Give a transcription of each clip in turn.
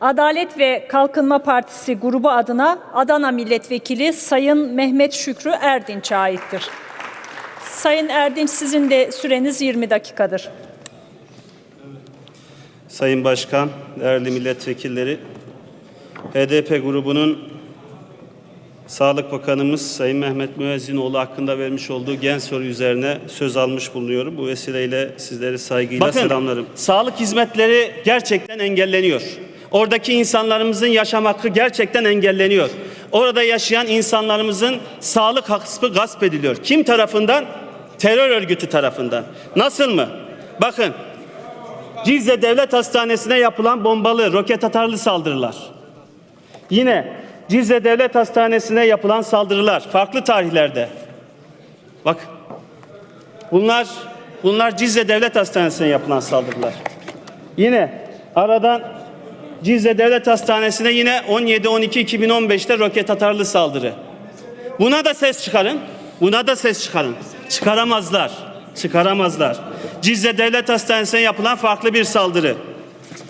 Adalet ve Kalkınma Partisi grubu adına Adana Milletvekili Sayın Mehmet Şükrü Erdinç'e aittir. Sayın Erdinç sizin de süreniz 20 dakikadır. Sayın Başkan, değerli milletvekilleri, HDP grubunun Sağlık Bakanımız Sayın Mehmet Müezzinoğlu hakkında vermiş olduğu gen soru üzerine söz almış bulunuyorum. Bu vesileyle sizleri saygıyla Bakın, selamlarım. Sağlık hizmetleri gerçekten engelleniyor. Oradaki insanlarımızın yaşam hakkı gerçekten engelleniyor. Orada yaşayan insanlarımızın sağlık hakkı gasp ediliyor. Kim tarafından? Terör örgütü tarafından. Nasıl mı? Bakın Cizre Devlet Hastanesi'ne yapılan bombalı, roket atarlı saldırılar. Yine Cizre Devlet Hastanesi'ne yapılan saldırılar farklı tarihlerde. Bak bunlar bunlar Cizre Devlet Hastanesi'ne yapılan saldırılar. Yine aradan Cizre Devlet Hastanesi'ne yine 17-12-2015'te roket atarlı saldırı. Buna da ses çıkarın. Buna da ses çıkarın. Çıkaramazlar. Çıkaramazlar. Cizre Devlet Hastanesi'ne yapılan farklı bir saldırı.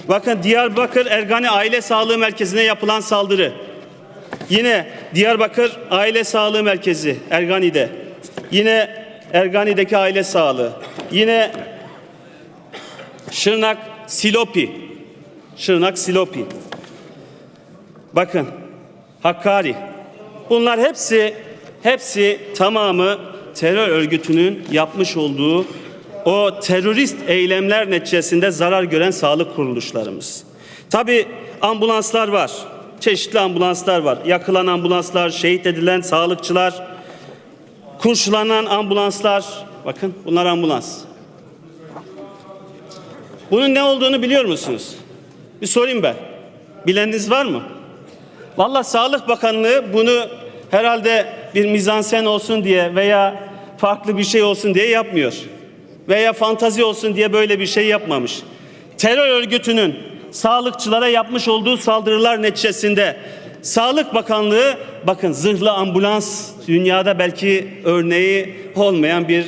Bakın Diyarbakır Ergani Aile Sağlığı Merkezi'ne yapılan saldırı. Yine Diyarbakır Aile Sağlığı Merkezi Ergani'de. Yine Ergani'deki aile sağlığı. Yine Şırnak Silopi. Şırnak Silopi. Bakın Hakkari. Bunlar hepsi hepsi tamamı terör örgütünün yapmış olduğu o terörist eylemler neticesinde zarar gören sağlık kuruluşlarımız. Tabi ambulanslar var. Çeşitli ambulanslar var. Yakılan ambulanslar, şehit edilen sağlıkçılar, kurşulanan ambulanslar. Bakın bunlar ambulans. Bunun ne olduğunu biliyor musunuz? Bir sorayım ben. Bileniniz var mı? Vallahi Sağlık Bakanlığı bunu herhalde bir mizansen olsun diye veya farklı bir şey olsun diye yapmıyor. Veya fantazi olsun diye böyle bir şey yapmamış. Terör örgütünün sağlıkçılara yapmış olduğu saldırılar neticesinde Sağlık Bakanlığı bakın zırhlı ambulans dünyada belki örneği olmayan bir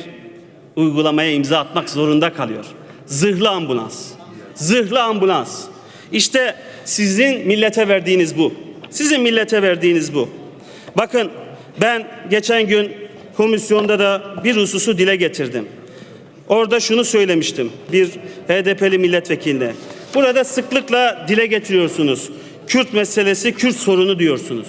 uygulamaya imza atmak zorunda kalıyor. Zırhlı ambulans. Zırhlı ambulans. İşte sizin millete verdiğiniz bu. Sizin millete verdiğiniz bu. Bakın ben geçen gün komisyonda da bir hususu dile getirdim. Orada şunu söylemiştim bir HDP'li milletvekiline. Burada sıklıkla dile getiriyorsunuz. Kürt meselesi, Kürt sorunu diyorsunuz.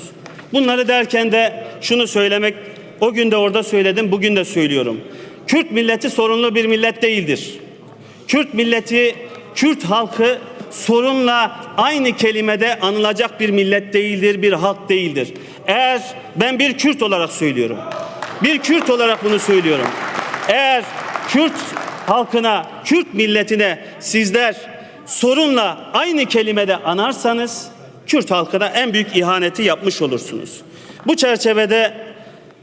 Bunları derken de şunu söylemek, o gün de orada söyledim, bugün de söylüyorum. Kürt milleti sorunlu bir millet değildir. Kürt milleti, Kürt halkı sorunla aynı kelimede anılacak bir millet değildir, bir halk değildir. Eğer ben bir Kürt olarak söylüyorum. Bir Kürt olarak bunu söylüyorum. Eğer Kürt halkına, Kürt milletine sizler sorunla aynı kelimede anarsanız Kürt halkına en büyük ihaneti yapmış olursunuz. Bu çerçevede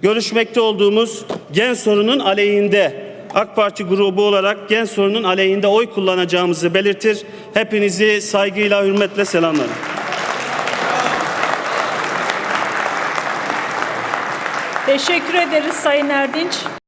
görüşmekte olduğumuz gen sorunun aleyhinde AK Parti grubu olarak gen sorunun aleyhinde oy kullanacağımızı belirtir. Hepinizi saygıyla, hürmetle selamlarım. Teşekkür ederiz Sayın Erdinç.